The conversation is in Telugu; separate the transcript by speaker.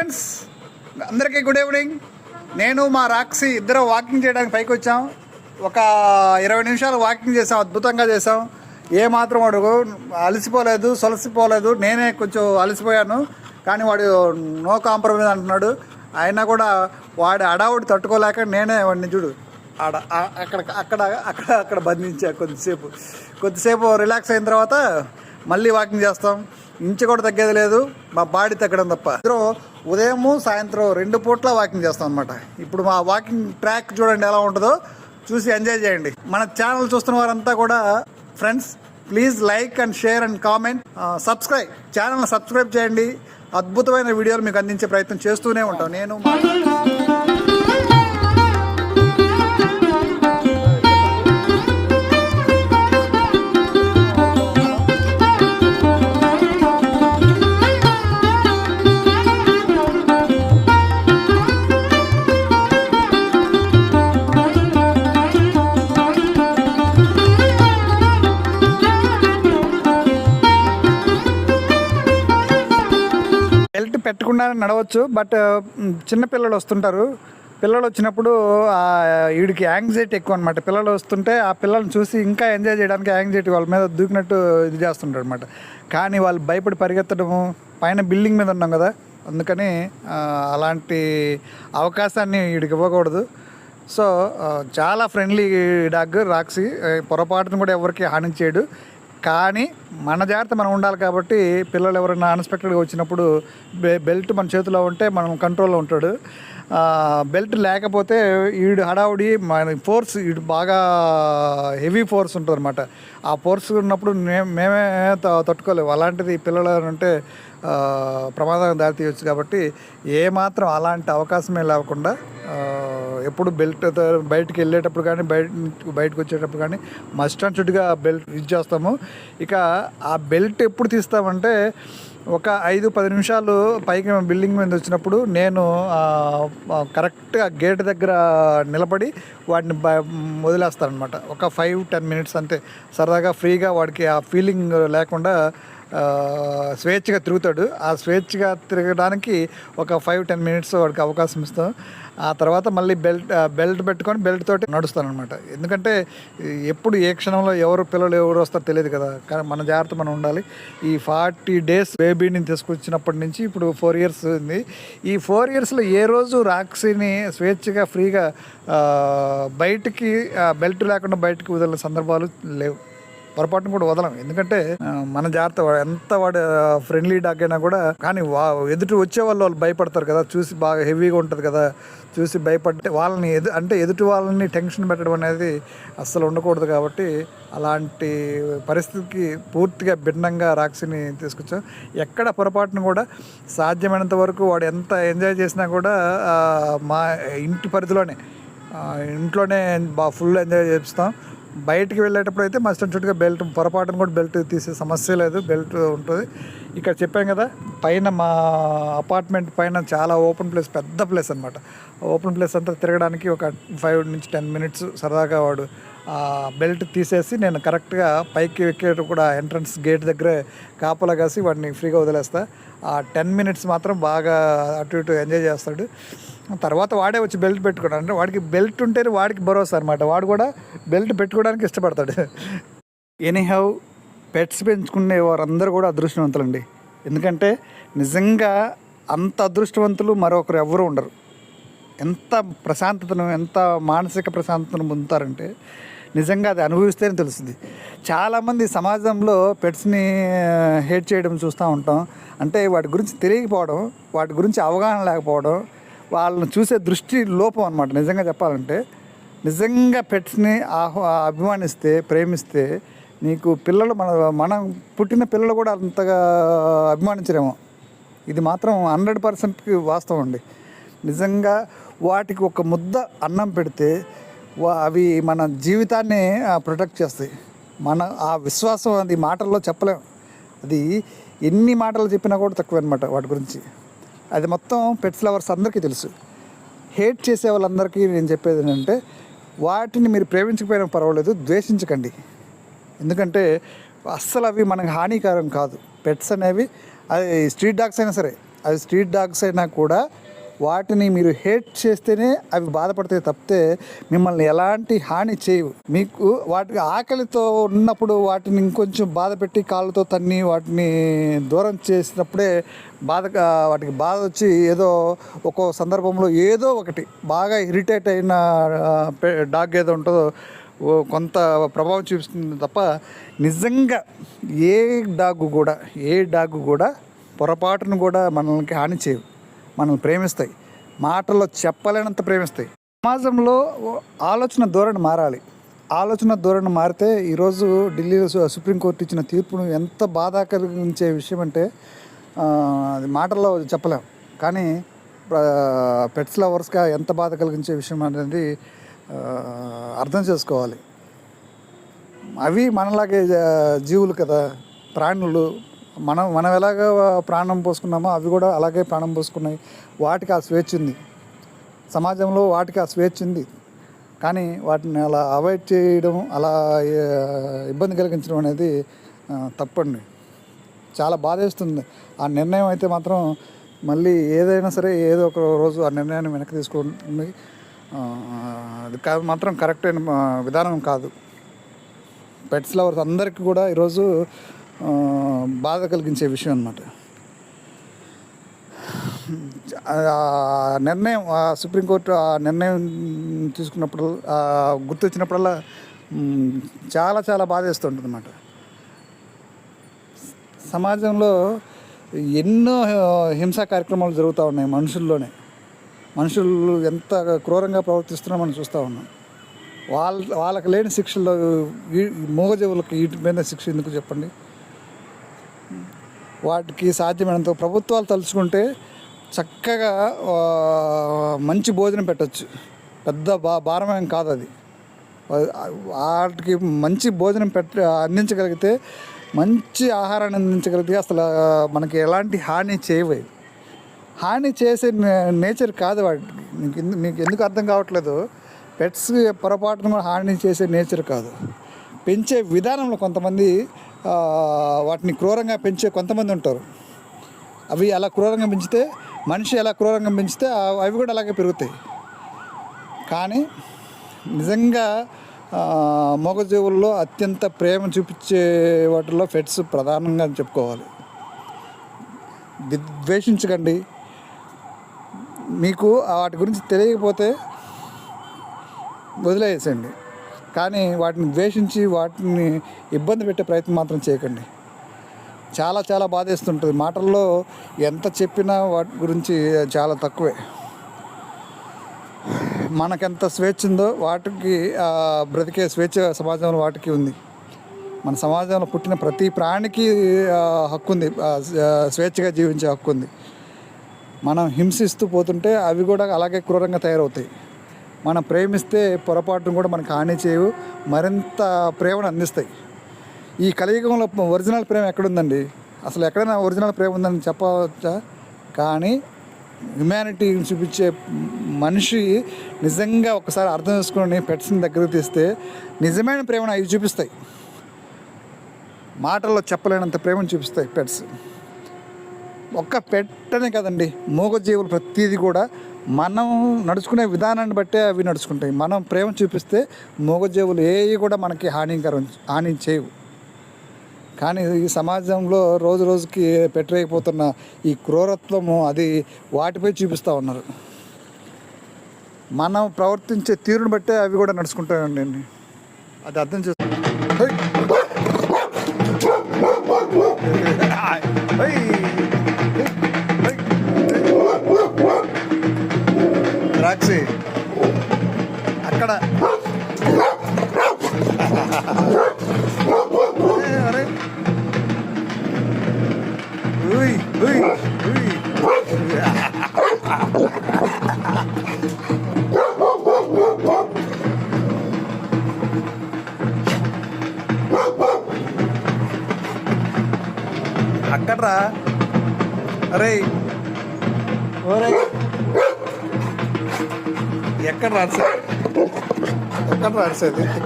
Speaker 1: ఫ్రెండ్స్ అందరికీ గుడ్ ఈవినింగ్ నేను మా రాక్సి ఇద్దరు వాకింగ్ చేయడానికి పైకి వచ్చాం. ఒక ఇరవై నిమిషాలు వాకింగ్ చేసాం అద్భుతంగా చేసాం. ఏ మాత్రం వాడు అలసిపోలేదు సొలసిపోలేదు. నేనే కొంచెం అలసిపోయాను. కానీ వాడు నో కాంప్రమైజ్ అంటున్నాడు. అయినా కూడా వాడి అడావుడి తట్టుకోలేక నేనే వాడిని చూడు ఆడ అక్కడ అక్కడ అక్కడ అక్కడ బంధించా కొద్దిసేపు. కొద్దిసేపు రిలాక్స్ అయిన తర్వాత మళ్ళీ వాకింగ్ చేస్తాం. ఇంచు కూడా తగ్గేది లేదు. మా బాడీ తగ్గడం తప్ప. ఉదయము ఉదయం సాయంత్రం రెండు పూట్ల వాకింగ్ చేస్తాం అనమాట ఇప్పుడు మా వాకింగ్ ట్రాక్ చూడండి ఎలా ఉంటుందో చూసి ఎంజాయ్ చేయండి. మన ఛానల్ చూస్తున్న వారంతా కూడా friends please like and share and comment. Subscribe channel subscribe చేయండి. అద్భుతమైన వీడియోలు మీకు అందించే ప్రయత్నం చేస్తూనే ఉంటాం. నేను పెట్టకుండా నడవచ్చు బట్ చిన్న పిల్లలు వస్తుంటారు. పిల్లలు వచ్చినప్పుడు వీడికి యాంగ్జైటీ ఎక్కువ అనమాట పిల్లలు వస్తుంటే ఆ పిల్లల్ని చూసి ఇంకా ఎంజాయ్ చేయడానికి యాంగ్జైటీ వాళ్ళ మీద దూకినట్టు ఇది చేస్తుంటారు అనమాట కానీ వాళ్ళు భయపడి పరిగెత్తడము పైన బిల్డింగ్ మీద ఉన్నాం కదా అందుకని అలాంటి అవకాశాన్ని వీడికి ఇవ్వకూడదు. సో చాలా ఫ్రెండ్లీ డాగ్ రాక్సీ పొరపాటును కూడా ఎవరికి హాని చేయడు. కానీ మన జాగ్రత్త మనం ఉండాలి కాబట్టి పిల్లలు ఎవరైనా అన్ఎక్స్పెక్టెడ్గా వచ్చినప్పుడు బె బెల్ట్ మన చేతిలో ఉంటే మనం కంట్రోల్లో ఉంటాడు. బెల్ట్ లేకపోతే వీడు హడావుడి మన ఫోర్స్ వీడు బాగా హెవీ ఫోర్స్ ఉంటుంది అనమాట ఆ ఫోర్స్ ఉన్నప్పుడు మేమే త- తట్టుకోలేము. అలాంటిది పిల్లలు అంటే ప్రమాదం దారితీయవచ్చు కాబట్టి ఏమాత్రం అలాంటి అవకాశమే లేకుండా ఎప్పుడు బెల్ట్ బయటకు వెళ్ళేటప్పుడు కానీ బయట బయటకు వచ్చేటప్పుడు కానీ మస్ట్ అండ్ షుడ్గా బెల్ట్ యూజ్ చేస్తాము. ఇక ఆ బెల్ట్ ఎప్పుడు తీస్తామంటే ఒక ఐదు పది నిమిషాలు పైకి బిల్డింగ్ మీద వచ్చినప్పుడు నేను కరెక్ట్గా గేట్ దగ్గర నిలబడి వాడిని బ వదిలేస్తాను అనమాట ఒక ఫైవ్ టెన్ మినిట్స్ అంతే. సరదాగా ఫ్రీగా వాడికి ఆ ఫీలింగ్ లేకుండా స్వేచ్ఛగా తిరుగుతాడు. ఆ స్వేచ్ఛగా తిరగడానికి ఒక ఫైవ్ టెన్ మినిట్స్ వాడికి అవకాశం ఇస్తాం. ఆ తర్వాత మళ్ళీ బెల్ట్ బెల్ట్ పెట్టుకొని బెల్ట్ తోటి నడుస్తాను అనమాట ఎందుకంటే ఎప్పుడు ఏ క్షణంలో ఎవరు పిల్లలు ఎవరు వస్తారో తెలియదు కదా. కానీ మన జాగ్రత్త మనం ఉండాలి. ఈ ఫార్టీ డేస్ బేబీని తీసుకొచ్చినప్పటి నుంచి ఇప్పుడు ఫోర్ ఇయర్స్ ఉంది. ఈ ఫోర్ ఇయర్స్లో ఏ రోజు రాక్సీని స్వేచ్ఛగా ఫ్రీగా ఆ, బయటికి బెల్ట్ లేకుండా బయటకు వదిలిన సందర్భాలు లేవు. పొరపాటును కూడా వదలం. ఎందుకంటే మన జాగ్రత్త ఎంత వాడు ఫ్రెండ్లీ డాగ్ అయినా కూడా కానీ వా ఎదుటి వచ్చే వాళ్ళు వాళ్ళు భయపడతారు కదా. చూసి బాగా హెవీగా ఉంటుంది కదా. చూసి భయపడితే వాళ్ళని ఎదు అంటే ఎదుటి వాళ్ళని టెన్షన్ పెట్టడం అనేది అస్సలు ఉండకూడదు కాబట్టి అలాంటి పరిస్థితికి పూర్తిగా భిన్నంగా రాక్సిని తీసుకొచ్చాం. ఎక్కడ పొరపాటును కూడా సాధ్యమైనంత వరకు వాడు ఎంత ఎంజాయ్ చేసినా కూడా మా ఇంటి పరిధిలోనే ఇంట్లోనే బాగా ఫుల్ ఎంజాయ్ చేపిస్తాం. బయటికి వెళ్ళేటప్పుడు అయితే మస్ట్ అండ్ షుడ్గా బెల్ట్ పొరపాటును కూడా బెల్ట్ తీసే సమస్య లేదు. బెల్ట్ ఉంటుంది. ఇక్కడ చెప్పాం కదా పైన మా అపార్ట్మెంట్ పైన చాలా ఓపెన్ ప్లేస్ పెద్ద ప్లేస్ అనమాట ఓపెన్ ప్లేస్ అంతా తిరగడానికి ఒక ఫైవ్ నుంచి టెన్ మినిట్స్ సరదాగా వాడు బెల్ట్ తీసేసి నేను కరెక్ట్గా పైకి ఎక్కేటప్పుడు కూడా ఎంట్రన్స్ గేట్ దగ్గరే కాపలా కాసి వాడిని ఫ్రీగా వదిలేస్తా. ఆ టెన్ మినిట్స్ మాత్రం బాగా అటు ఇటు ఎంజాయ్ చేస్తాడు. తర్వాత వాడే వచ్చి బెల్ట్ పెట్టుకున్నాడు అంటే వాడికి బెల్ట్ ఉంటేనే వాడికి భరోసా అనమాట వాడు కూడా బెల్ట్ పెట్టుకోవడానికి ఇష్టపడతాడు. ఎనీహౌ పెట్స్ పెంచుకునే వారందరూ కూడా అదృష్టవంతులండి. ఎందుకంటే నిజంగా అంత అదృష్టవంతులు మరొకరు ఎవరు ఉండరు. ఎంత ప్రశాంతతను ఎంత మానసిక ప్రశాంతతను పొందుతారంటే నిజంగా అది అనుభవిస్తేనే తెలుస్తుంది. చాలామంది సమాజంలో పెట్స్ని హేట్ చేయడం చూస్తూ ఉంటాం. అంటే వాటి గురించి తెలియకపోవడం వాటి గురించి అవగాహన లేకపోవడం వాళ్ళని చూసే దృష్టి లోపం అనమాట నిజంగా చెప్పాలంటే నిజంగా పెట్స్ని ఆహ్వా అభిమానిస్తే ప్రేమిస్తే నీకు పిల్లలు మన మనం పుట్టిన పిల్లలు కూడా అంతగా అభిమానించరేమో. ఇది మాత్రం హండ్రెడ్ పర్సెంట్కి వాస్తవం అండి. నిజంగా వాటికి ఒక ముద్ద అన్నం పెడితే వా- అవి మన జీవితాన్ని ప్రొటెక్ట్ చేస్తాయి. మన ఆ విశ్వాసం అది మాటల్లో చెప్పలేం. అది ఎన్ని మాటలు చెప్పినా కూడా తక్కువ అనమాట వాటి గురించి. అది మొత్తం పెట్స్ లవర్స్ అందరికీ తెలుసు. హేట్ చేసే వాళ్ళందరికీ నేను చెప్పేది ఏంటంటే వాటిని మీరు ప్రేమించకపోయినా పర్వాలేదు ద్వేషించకండి. ఎందుకంటే అస్సలు అవి మనకు హానికరం కాదు. పెట్స్ అనేవి అది స్ట్రీట్ డాగ్స్ అయినా సరే అది స్ట్రీట్ డాగ్స్ అయినా కూడా వాటిని మీరు హేట్ చేస్తేనే అవి బాధపడతాయి తప్పితే మిమ్మల్ని ఎలాంటి హాని చేయవు. మీకు వాటికి ఆకలితో ఉన్నప్పుడు వాటిని ఇంకొంచెం బాధ పెట్టి కాళ్ళతో తన్ని వాటిని దూరం చేసినప్పుడే బాధ వాటికి బాధ వచ్చి ఏదో ఒక్కో సందర్భంలో ఏదో ఒకటి బాగా ఇరిటేట్ అయిన డాగ్ ఏదో ఉంటుందో కొంత ప్రభావం చూపిస్తుంది తప్ప నిజంగా ఏ డాగ్ కూడా ఏ డాగ్ కూడా పొరపాటును కూడా మనల్ని హాని చేయవు. మనల్ని ప్రేమిస్తాయి. మాటల్లో చెప్పలేనంత ప్రేమిస్తాయి. సమాజంలో ఆలోచన ధోరణి మారాలి. ఆలోచన ధోరణి మారితే ఈరోజు ఢిల్లీలో సుప్రీంకోర్టు ఇచ్చిన తీర్పును ఎంత బాధ కలిగించే విషయం అంటే అది మాటల్లో చెప్పలేం. కానీ పెట్స్ లవర్స్గా ఎంత బాధ కలిగించే విషయం అనేది అర్థం చేసుకోవాలి. అవి మనలాగే జీవులు కదా ప్రాణులు మనం మనం ఎలాగ ప్రాణం పోసుకున్నామో అవి కూడా అలాగే ప్రాణం పోసుకున్నాయి. వాటికి ఆ స్వేచ్ఛ ఉంది. సమాజంలో వాటికి ఆ స్వేచ్ఛ ఉంది. కానీ వాటిని అలా అవాయిడ్ చేయడం అలా ఇబ్బంది కలిగించడం అనేది తప్పండి. చాలా బాధేస్తుంది. ఆ నిర్ణయం అయితే మాత్రం మళ్ళీ ఏదైనా సరే ఏదో ఒక రోజు ఆ నిర్ణయాన్ని వెనక్కి తీసుకుంటుంది అది కాదు మాత్రం కరెక్ట్ అయిన విధానం కాదు. పెట్స్ లవర్స్ అందరికీ కూడా ఈరోజు బాధ కలిగించే విషయం అన్నమాట. నిర్ణయం ఆ సుప్రీంకోర్టు ఆ నిర్ణయం తీసుకున్నప్పుడు గుర్తొచ్చినప్పుడల్లా చాలా చాలా బాధేస్తుంటుంది అన్నమాట సమాజంలో ఎన్నో హింసా కార్యక్రమాలు జరుగుతూ ఉన్నాయి మనుషుల్లోనే. మనుషులు ఎంత క్రూరంగా ప్రవర్తిస్తున్నా మనం చూస్తూ ఉన్నాం. వాళ్ళ వాళ్ళకి లేని శిక్షలు మూగజీవులకు వీటి మీద శిక్ష ఎందుకు చెప్పండి? వాటికి సాధ్యమైనంత ప్రభుత్వాలు తలుచుకుంటే చక్కగా మంచి భోజనం పెట్టచ్చు. పెద్ద బా భారమేం కాదు అది. వాటికి మంచి భోజనం పెట్ట అందించగలిగితే మంచి ఆహారాన్ని అందించగలిగితే అసలు మనకి ఎలాంటి హాని చేయవు హాని చేసే నే- నేచర్ కాదు వాటికి. మీకు మీకు ఎందుకు అర్థం కావట్లేదు? పెట్స్ పొరపాటున కూడా హాని చేసే నేచర్ కాదు. పెంచే విధానంలో కొంతమంది వాటిని క్రూరంగా పెంచే కొంతమంది ఉంటారు. అవి అలా క్రూరంగా పెంచితే మనిషి ఎలా క్రూరంగా పెంచితే అవి కూడా అలాగే పెరుగుతాయి. కానీ నిజంగా మొగజీవుల్లో అత్యంత ప్రేమ చూపించే వాటిల్లో ఫెట్స్ ప్రధానంగా అని చెప్పుకోవాలి. ద్వేషించకండి. మీకు వాటి గురించి తెలియకపోతే వదిలేసేయండి. కానీ వాటిని ద్వేషించి వాటిని ఇబ్బంది పెట్టే ప్రయత్నం మాత్రం చేయకండి. చాలా చాలా బాధేస్తుంటుంది. మాటల్లో ఎంత చెప్పినా వాటి గురించి చాలా తక్కువే. మనకెంత స్వేచ్ఛ ఉందో వాటికి బ్రతికే స్వేచ్ఛ సమాజంలో వాటికి ఉంది. మన సమాజంలో పుట్టిన ప్రతి ప్రాణికి హక్కు ఉంది స్వేచ్ఛగా జీవించే హక్కు ఉంది మనం హింసిస్తూ పోతుంటే అవి కూడా అలాగే క్రూరంగా తయారవుతాయి. మనం ప్రేమిస్తే పొరపాటును కూడా మనకు హాని చేయవు మరింత ప్రేమను అందిస్తాయి. ఈ కలియుగంలో ఒరిజినల్ ప్రేమ ఎక్కడుందండి? అసలు ఎక్కడైనా ఒరిజినల్ ప్రేమ ఉందని చెప్పవచ్చా? కానీ హ్యుమానిటీని చూపించే మనిషి నిజంగా ఒకసారి అర్థం చేసుకొని పెట్స్ని దగ్గరకు తీస్తే నిజమైన ప్రేమను అవి చూపిస్తాయి. మాటల్లో చెప్పలేనంత ప్రేమను చూపిస్తాయి పెట్స్. ఒక్క పెట్టనే కదండి మూగజీవులు ప్రతిదీ కూడా మనం నడుచుకునే విధానాన్ని బట్టే అవి నడుచుకుంటాయి. మనం ప్రేమ చూపిస్తే మూగజీవులు ఏవి కూడా మనకి హానికరం హాని చేయవు కానీ ఈ సమాజంలో రోజు రోజుకి పెట్టరైపోతున్న ఈ క్రూరత్వము అది వాటిపై చూపిస్తూ ఉన్నారు. మనం ప్రవర్తించే తీరును బట్టే అవి కూడా నడుచుకుంటాయండి అది అర్థం చేసు అరే. ఓరే. ఎక్కడ రాసేది ఎక్కడ రాసేది